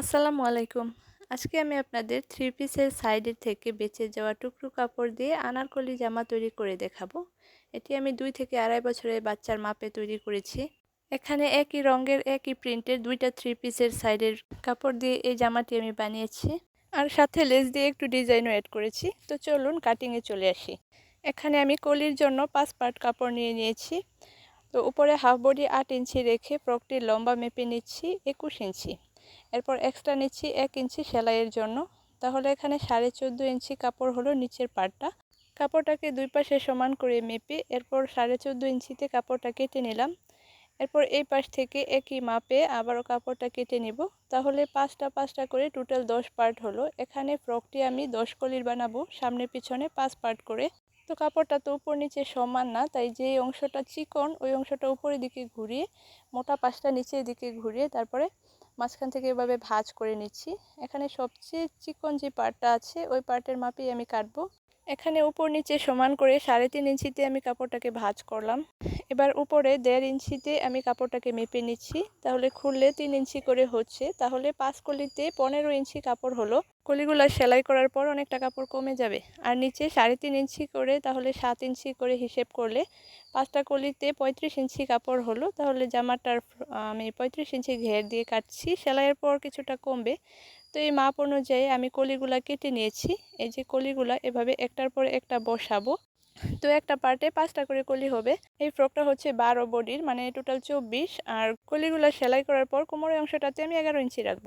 আসসালামু আলাইকুম। আজকে আমি আপনাদের থ্রি পিসের সাইডের থেকে বেঁচে যাওয়া টুকরো কাপড় দিয়ে আনারকলি জামা তৈরি করে দেখাবো। এটি আমি দুই থেকে আড়াই বছরের বাচ্চার মাপে তৈরি করেছি। এখানে একই রঙের, একই প্রিন্টের দুইটা থ্রি পিসের সাইডের কাপড় দিয়ে এই জামাটি আমি বানিয়েছি। আর সাথে লেস দিয়ে একটু ডিজাইনও অ্যাড করেছি। তো চলুন কাটিংয়ে চলে আসি। এখানে আমি কলির জন্য পাঁচ পার্ট কাপড় নিয়ে নিয়েছি। তো উপরে হাফ বডি আট ইঞ্চি রেখে ফ্রকটির লম্বা মেপে নিচ্ছি, একুশ ইঞ্চি। এরপর এক্সট্রা নিচ্ছি এক ইঞ্চি সেলাইয়ের জন্য। তাহলে এখানে সাড়ে চোদ্দ ইঞ্চি কাপড় হলো নিচের পার্টটা কাপড়টাকে দুই পাশে সমান করে মেপে এরপর সাড়ে চোদ্দ ইঞ্চিতে কাপড়টা কেটে নিলাম। এরপর এই পাশ থেকে একই মাপে আবারও কাপড়টা কেটে নিব। তাহলে পাঁচটা পাঁচটা করে টোটাল দশ পার্ট হলো। এখানে ফ্রকটি আমি দশ কলির বানাবো, সামনে পিছনে পাঁচ পার্ট করে। তো কাপড়টা তো উপর নিচে সমান না, তাই যে অংশটা চিকন, ওই অংশটা উপরের দিকে ঘুরিয়ে, মোটা পাশটা নিচের দিকে ঘুরিয়ে তারপরে মাঝখান থেকে এভাবে ভাজ করে নিচ্ছি। এখানে সবচেয়ে চিকন যে পার্টটা আছে, ওই পার্টের মাপেই আমি কাটবো। এখানে উপর নিচে সমান করে সাড়ে তিন ইঞ্চিতে আমি কাপড়টাকে ভাজ করলাম। এবার উপরে দেড় ইঞ্চিতে আমি কাপড়টাকে মেপে নিচ্ছি। তাহলে খুললে তিন ইঞ্চি করে হচ্ছে। তাহলে পাঁচ কলিতে পনেরো ইঞ্চি কাপড় হলো। কলিগুলা সেলাই করার পর অনেকটা কাপড় কমে যাবে। আর নিচে সাড়ে তিন ইঞ্চি করে, তাহলে সাত ইঞ্চি করে হিসেব করলে পাঁচটা কলিতে পঁয়ত্রিশ ইঞ্চি কাপড় হলো। তাহলে জামাটার আমি পঁয়ত্রিশ ইঞ্চি ঘের দিয়ে কাটছি। সেলাইয়ের পর কিছুটা কমবে। তো এই মাপ অনুযায়ী আমি কলিগুলা কেটে নিয়েছি। এই যে কলিগুলা এভাবে একটার পর একটা বসাবো। তো একটা পার্টে পাঁচটা করে কলি হবে। এই ফ্রকটা হচ্ছে বারো বডির মানে টোটাল চব্বিশ। আর কলিগুলা সেলাই করার পর কোমরের অংশটাতে আমি এগারো ইঞ্চি রাখব।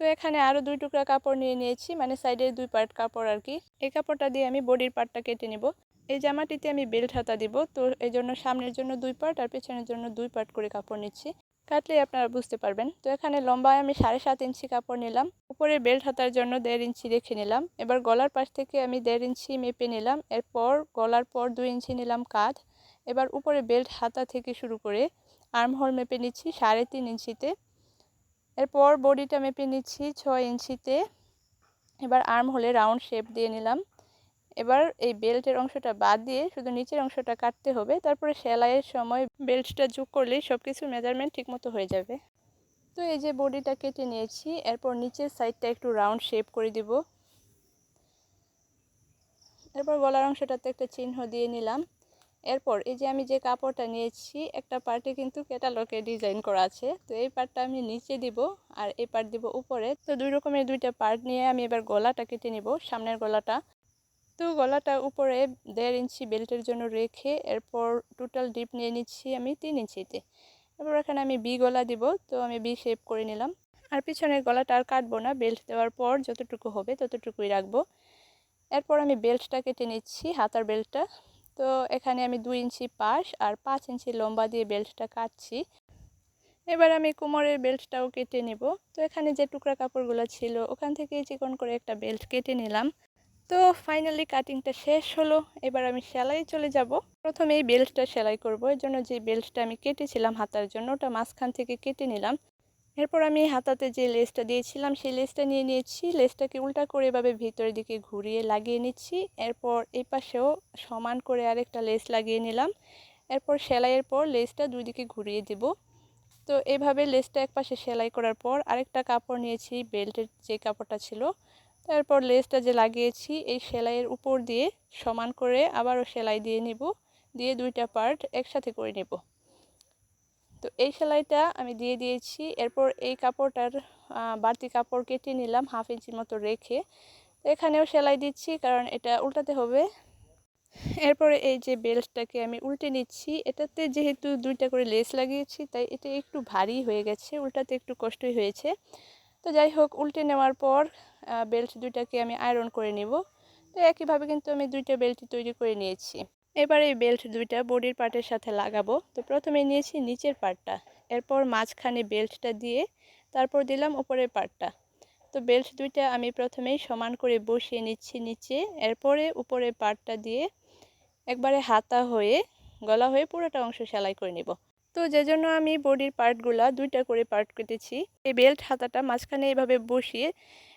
তো এখানে আরও দুই টুকরা কাপড় নিয়ে নিয়েছি মানে সাইডের দুই পার্ট কাপড় আর কি। এই কাপড়টা দিয়ে আমি বডির পার্টটা কেটে নিব। এই জামাটিতে আমি বেল্ট হাতা দিব। তো এই জন্য সামনের জন্য দুই পার্ট আর পেছনের জন্য দুই পার্ট করে কাপড় নিচ্ছি। কাটলেই আপনারা বুঝতে পারবেন। তো এখানে লম্বায় আমি সাড়ে সাত ইঞ্চি কাপড় নিলাম। উপরে বেল্ট হাতার জন্য দেড় ইঞ্চি রেখে নিলাম। এবার গলার পাশ থেকে আমি দেড় ইঞ্চি মেপে নিলাম। এরপর গলার পর দুই ইঞ্চি নিলাম কাঁধ। এবার উপরে বেল্ট হাতা থেকে শুরু করে আর্ম হোল মেপে নিচ্ছি সাড়ে তিন ইঞ্চিতে। এরপর বডিটা মেপে নিচ্ছি ছয় ইঞ্চিতে। এবার আর্ম হলে রাউন্ড শেপ দিয়ে নিলাম। এবার এই বেল্টের অংশটা বাদ দিয়ে শুধু নিচের অংশটা কাটতে হবে। তারপরে সেলাইয়ের সময় বেল্টটা যোগ করলেই সব কিছু মেজারমেন্ট ঠিকমতো হয়ে যাবে। তো এই যে বডিটা কেটে নিয়েছি, এরপর নিচের সাইডটা একটু রাউন্ড শেপ করে দিব। এরপর গলার অংশটাতে একটা চিহ্ন দিয়ে নিলাম। এরপর এই যে আমি যে কাপড়টা নিয়েছি, একটা পার্টে কিন্তু ক্যাটালগে ডিজাইন করা আছে। তো এই পার্টটা আমি নিচে দিব আর এই পার্ট দিব উপরে। তো দুই রকমের দুইটা পার্ট নিয়ে আমি এবার গলাটা কেটে নিব, সামনের গলাটা। তো গলাটা উপরে দেড় ইঞ্চি বেল্টের জন্য রেখে এরপর টোটাল ডিপ নিয়ে নিচ্ছি আমি তিন ইঞ্চিতে। এরপর এখানে আমি বি গলা দিব, তো আমি বি শেপ করে নিলাম। আর পিছনের গলাটা আর কাটবো না বেল্ট দেওয়ার পর যতটুকু হবে ততটুকুই রাখব। এরপর আমি বেল্টটা কেটে নিচ্ছি, হাতার বেল্টটা তো এখানে আমি দুই ইঞ্চি পাশ আর পাঁচ ইঞ্চি লম্বা দিয়ে বেল্টটা কাটছি। এবার আমি কোমরের বেল্টটাও কেটে নেব। তো এখানে যে টুকরা কাপড়গুলো ছিল, ওখান থেকে চিকন করে একটা বেল্ট কেটে নিলাম। তো ফাইনালি কাটিংটা শেষ হলো। এবার আমি সেলাই চলে যাব। প্রথমে এই বেল্টটা সেলাই করব। এর জন্য যে বেল্টটা আমি কেটেছিলাম হাতার জন্য, ওটা মাঝখান থেকে কেটে নিলাম। এরপর আমি হাতাতে যে লেসটা দিয়েছিলাম, সেই লেসটা নিয়ে নিয়েছি। লেসটাকে উল্টা করে এভাবে ভিতরের দিকে ঘুরিয়ে লাগিয়ে নিচ্ছি। এরপর এই পাশেও সমান করে আরেকটা লেস লাগিয়ে নিলাম। এরপর সেলাইয়ের পর লেসটা দুই দিকে ঘুরিয়ে দেব। তো এভাবে লেসটা এক পাশে সেলাই করার পর আরেকটা কাপড় নিয়েছি, বেল্টের যে কাপড়টা ছিল। তারপর লেসটা যে লাগিয়েছি, এই সেলাইয়ের উপর দিয়ে সমান করে আবারও সেলাই দিয়ে নিব। দিয়ে দুইটা পার্ট একসাথে করে নেব। তো এই সেলাইটা আমি দিয়ে দিয়েছি। এরপর এই কাপড়টার বাড়তি কাপড় কেটে নিলাম হাফ ইঞ্চির মতো রেখে। এখানেও সেলাই দিচ্ছি কারণ এটা উল্টাতে হবে। এরপরে এই যে বেল্টটাকে আমি উল্টে নিচ্ছি। এটাতে যেহেতু দুইটা করে লেস লাগিয়েছি, তাই এটা একটু ভারী হয়ে গেছে, উল্টাতে একটু কষ্টই হয়েছে। তো যাই হোক, উল্টে নেওয়ার পর বেল্ট দুইটাকে আমি আয়রন করে নিব। তো একইভাবে কিন্তু আমি দুইটা বেল্টই তৈরি করে নিয়েছি। এবার এই বেল্ট দুইটা বডির পার্টের সাথে লাগাবো। তো প্রথমে নিয়েছি নিচের পার্টটা এরপর মাঝখানে বেল্টটা দিয়ে তারপর দিলাম উপরের পার্টটা তো বেল্ট দুইটা আমি প্রথমেই সমান করে বসিয়ে নিচ্ছি নিচে। এরপরে উপরের পার্টটা দিয়ে একবারে হাতা হয়ে, গলা হয়ে পুরোটা অংশ সেলাই করে নিব। তো যে জন্য আমি বডির পার্টগুলা দুইটা করে পার্ট কেটেছি। এই বেল্ট হাতাটা মাঝখানে এভাবে বসিয়ে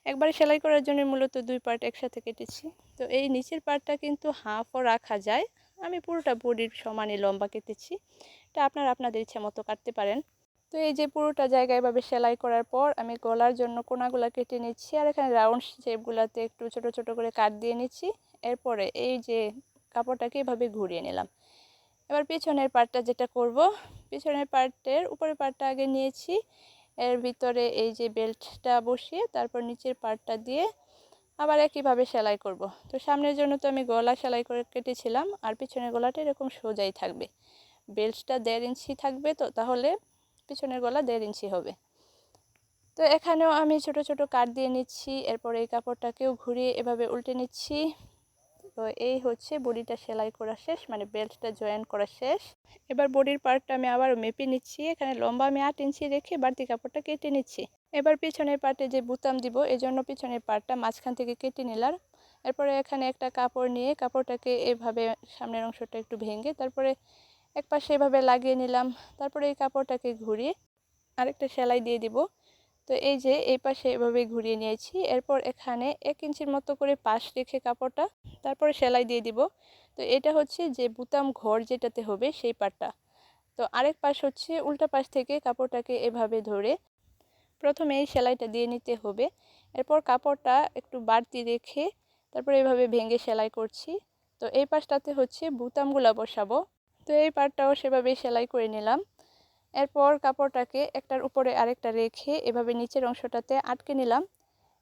একবারে সেলাই করার জন্য মূলত দুই পার্ট একসাথে কেটেছি। তো এই নিচের পার্টটা কিন্তু হাফও রাখা যায়। আমি পুরোটা বডির সমানে লম্বা কেটেছি। এটা আপনারা আপনাদের ইচ্ছা মতো কাটতে পারেন। তো এই যে পুরোটা জায়গায় এভাবে সেলাই করার পর আমি গলার জন্য কোনাগুলা কেটে নিচ্ছি আর এখানে রাউন্ড শেপগুলোতে একটু ছোট ছোট করে কাট দিয়ে নিচ্ছি। এরপরে এই যে কাপড়টাকে এভাবে ঘুরিয়ে নিলাম। এবার পিছনের পার্টটা যেটা করব, পিছনের পার্টের উপরের পার্টটা আগে নিয়েছি। এর ভিতরে এই যে বেল্টটা বসিয়ে তারপর নিচের পার্টটা দিয়ে আবার একইভাবে সেলাই করব। তো সামনের জন্য তো আমি গলা সেলাই করে কেটেছিলাম, আর পিছনের গলাটা এরকম সোজাই থাকবে। বেল্টটা দেড় ইঞ্চি থাকবে তো, তাহলে পিছনের গলা দেড় ইঞ্চি হবে। তো এখানেও আমি ছোট ছোট কাট দিয়ে নিচ্ছি, এরপর এই কাপড়টাকেও ঘুরিয়ে এভাবে উল্টে নিচ্ছি। তো এই হচ্ছে বডিটা সেলাই করা শেষ মানে বেল্টটা জয়েন করা শেষ। এবার বডির পার্টটা আমি আবার মেপে নিচ্ছি, এখানে লম্বা আমি আট ইঞ্চি রেখে বাড়তি কাপড়টা কেটে নিচ্ছি। এবার পিছনের পার্টে যে বুতাম দিব এই জন্য পিছনের পার্টটা মাঝখান থেকে কেটে নিলাম। এরপরে এখানে একটা কাপড় নিয়ে কাপড়টাকে এভাবে সামনের অংশটা একটু ভেঙে তারপরে এক পাশে এভাবে লাগিয়ে নিলাম। তারপরে এই কাপড়টাকে ঘুরিয়ে আরেকটা সেলাই দিয়ে দিব। তো এই যে এই পাশে এভাবে ঘুরিয়ে নিয়েছি। এরপর এখানে এক ইঞ্চির মতো করে পাশ রেখে কাপড়টা তারপরে সেলাই দিয়ে দিব। তো এটা হচ্ছে যে বুতাম ঘর যেটাতে হবে সেই পাটটা। তো আরেক পাশ হচ্ছে উল্টা পাশ থেকে কাপড়টাকে এভাবে ধরে প্রথমে এই সেলাইটা দিয়ে নিতে হবে। এরপর কাপড়টা একটু বাড়তি রেখে তারপরে এভাবে ভেঙে সেলাই করছি। তো এই পাশটাতে হচ্ছে বুতামগুলো বসাবো। তো এই পাটটাও সেভাবে সেলাই করে নিলাম। এরপর কাপড়টাকে একটার উপরে আরেকটা রেখে এভাবে নিচের অংশটাতে আটকে নিলাম।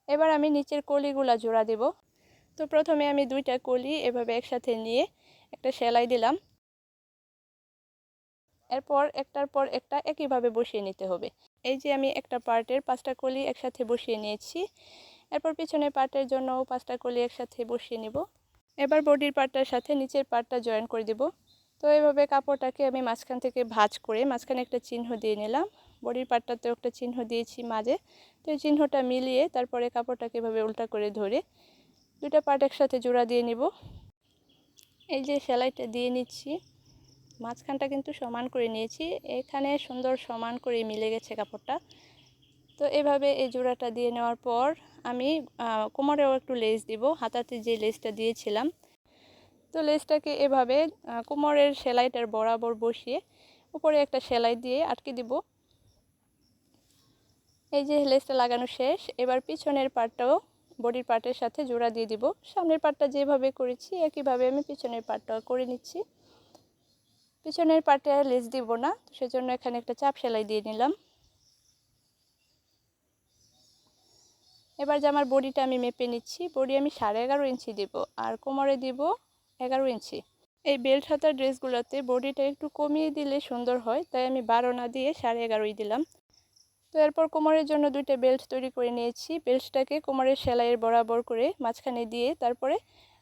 এবার আমি নিচের কলিগুলা জোড়া দেব। তো প্রথমে আমি দুইটা কলি এভাবে একসাথে নিয়ে একটা সেলাই দিলাম। এরপর একটার পর একটা একইভাবে বসিয়ে নিতে হবে। এই যে আমি একটা পার্টের পাঁচটা কলি একসাথে বসিয়ে নিয়েছি। এরপর পিছনের পার্টের জন্য পাঁচটা কলি একসাথে বসিয়ে নিব। এবার বডির পার্টটার সাথে নিচের পার্টটা জয়েন করে দেব। তো এইভাবে কাপড়টাকে আমি মাঝখান থেকে ভাজ করে মাঝখানে একটা চিহ্ন দিয়ে নিলাম। বডির পার্টটাতেও একটা চিহ্ন দিয়েছি মাঝে। তো এই চিহ্নটা মিলিয়ে তারপরে কাপড়টাকে এভাবে উল্টা করে ধরে দুটা পার্ট একসাথে জোড়া দিয়ে নিব। এই যে সেলাইটা দিয়ে নিচ্ছি। মাঝখানটা কিন্তু সমান করে নিয়েছি। এখানে সুন্দর সমান করে মিলে গেছে কাপড়টা। তো এভাবে এই জোড়াটা দিয়ে নেওয়ার পর আমি কোমরেও একটু লেস দিব। হাতাতে যে লেসটা দিয়েছিলাম তো লেসটাকে এভাবে কোমরের সেলাইটার বরাবর বসিয়ে উপরে একটা সেলাই দিয়ে আটকে দিব। এই যে লেসটা লাগানো শেষ, এবার পিছনের পার্টটাও বডির পার্টের সাথে জোড়া দিয়ে দিব। সামনের পার্টটা যেভাবে করেছি, একইভাবে আমি পিছনের পার্টটাও করে নিচ্ছি। পিছনের আর লেস দিব না সেজন্য এখানে একটা চাপ সেলাই দিয়ে নিলাম। এবার যে আমার বডিটা আমি মেপে নিচ্ছি, বডি আমি সাড়ে এগারো ইঞ্চি দিব, আর কোমরে দিব এগারো ইঞ্চি। এই বেল্ট হাতার ড্রেসগুলোতে বডিটা একটু কমিয়ে দিলে সুন্দর হয়, তাই আমি বারো না দিয়ে সাড়ে এগারোই দিলাম। তো এরপর কোমরের জন্য দুইটা বেল্ট তৈরি করে নিয়েছি। বেল্টটাকে কোমরের সেলাইয়ের বরাবর করে মাঝখানে দিয়ে তারপরে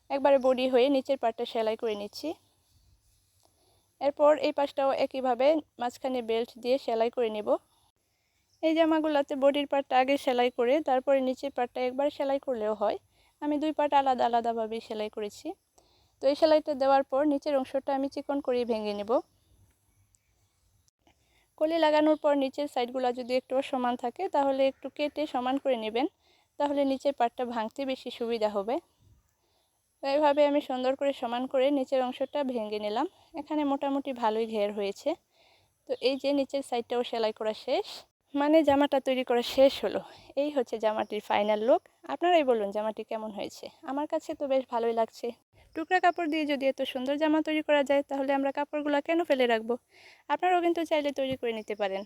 একবারে বডি হয়ে নিচের পাটটা সেলাই করে নিচ্ছি। এরপর এই পাশটাও একইভাবে মাঝখানে বেল্ট দিয়ে সেলাই করে নেব। এই জামাগুলোতে বডির পাটটা আগে সেলাই করে তারপরে নিচের পাটটা একবার সেলাই করলেও হয়। আমি দুই পার্ট আলাদা আলাদাভাবেই সেলাই করেছি। এই সেলাইটা দেওয়ার পর নিচের অংশটা আমি চিকন করে ভেঙে নেব। কলি লাগানোর পর নিচের সাইডগুলো যদি একটু সমান থাকে, তাহলে একটু কেটে সমান করে নেবেন, তাহলে নিচের পাটটা ভাঙতে বেশি সুবিধা হবে। তো এইভাবে আমি সুন্দর করে সমান করে নিচের অংশটা ভেঙে নিলাম। এখানে মোটামুটি ভালোই ঘের হয়েছে। তো এই যে নিচের সাইডটাও সেলাই করা শেষ মানে জামাটা তৈরি করা শেষ হলো। এই হচ্ছে জামাটির ফাইনাল লুক আপনারাই বলুন জামাটি কেমন হয়েছে? আমার কাছে তো বেশ ভালোই লাগছে। টুকরা কাপড় দিয়ে যদি এত সুন্দর জামা তৈরি করা যায়, তাহলে আমরা কাপড়গুলো কেন ফেলে রাখব? আপনারাও কিন্তু চাইলে তৈরি করে নিতে পারেন।